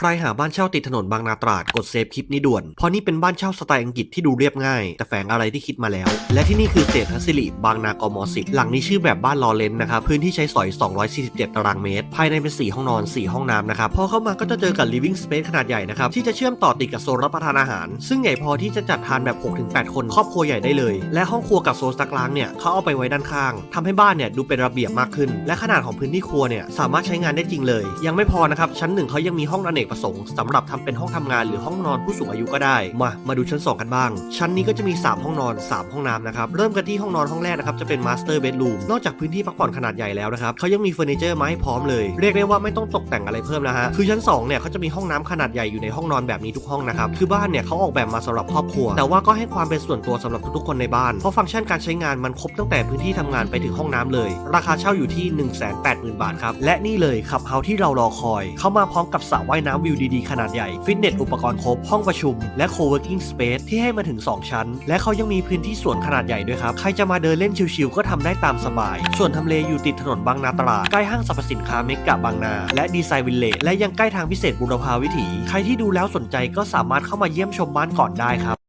ใครหาบ้านเช่าติดถนนบางนาตราดกดเซฟคลิปนี้ด่วน เพราะนี่เป็นบ้านเช่าสไตล์อังกฤษที่ดูเรียบง่าย แต่แฝงอะไรที่คิดมาแล้ว และที่นี่คือเศรษฐศิริบางนากม10หลังนี้ชื่อแบบบ้านลอเลนนะครับ พื้นที่ใช้สอย 247 ตารางเมตร ภายในเป็น 4 ห้องนอน 4 ห้องน้ำนะครับ พอเข้ามาก็จะเจอกับ living space ขนาดใหญ่นะครับ ที่จะเชื่อมต่อติดกับโซนรับประทานอาหาร ซึ่งใหญ่พอที่จะจัดทานแบบ 6-8 คนครอบครัวใหญ่ได้เลย และห้องครัวกับโซนซักล้างเนี่ยเขาเอาไปไว้ด้านข้างทำให้บ้านเนี่ยดูเป็นระเบียบมากขึ้น และขนาดของพื้นที่ครัวเนี่ยสามารถใช้งานได้จริงเลย ยังไม่พอนะครับชั้นหนึ่งเขายังมีห้องอเนกประสงค์สำหรับทำเป็นห้องทำงานหรือห้องนอนผู้สูงอายุก็ได้ มา มาดูชั้น 2 กันบ้าง ชั้นนี้ก็จะมี 3 ห้องนอน 3 ห้องน้ำนะครับ เริ่มกันที่ห้องนอนห้องแรกนะครับ จะเป็นมาสเตอร์เบดรูมนอกจากพื้นที่พักผ่อนขนาดใหญ่แล้วนะครับเขายังมีเฟอร์นิเจอร์มาให้พร้อมเลย เรียกได้ว่าไม่ต้องตกแต่งอะไรเพิ่มนะฮะ คือชั้น 2 เนี่ยเขาจะมีห้องน้ำขนาดใหญ่อยู่ในห้องนอนแบบนี้ทุกห้องนะครับ คือบ้านเนี่ยเขาออกแบบมาสำหรับครอบครัว แต่ว่าก็ให้ความเป็นส่วนตัวสำหรับทุกๆคนในบ้าน เพราะฟังก์ชันการใช้งานมันครบตั้งแต่พื้นที่ทำงานไปถึงห้องน้ำเลย ราคาเช่าอยู่ที่ 180,000 บาทครับ และนี่เลยขับเฮาที่เรารอคอย เข้ามาพร้อมกับสระว่ายน้ำวิวดีๆ ขนาดใหญ่ ฟิตเนสอุปกรณ์ครบ ห้องประชุม และโคเวิร์กิ้งสเปซที่ให้มาถึง 2 ชั้น และเขายังมีพื้นที่สวนขนาดใหญ่ด้วยครับ ใครจะมาเดินเล่นชิลๆก็ทำได้ตามสบาย ส่วนทำเลอยู่ติดถนนบางนาตราดใกล้ห้างสรรพสินค้าเมกะบางนา และดีไซน์วิลเลจและยังใกล้ทางพิเศษบุรพาวิถี ใครที่ดูแล้วสนใจก็สามารถเข้ามาเยี่ยมชมบ้านก่อนได้ครับ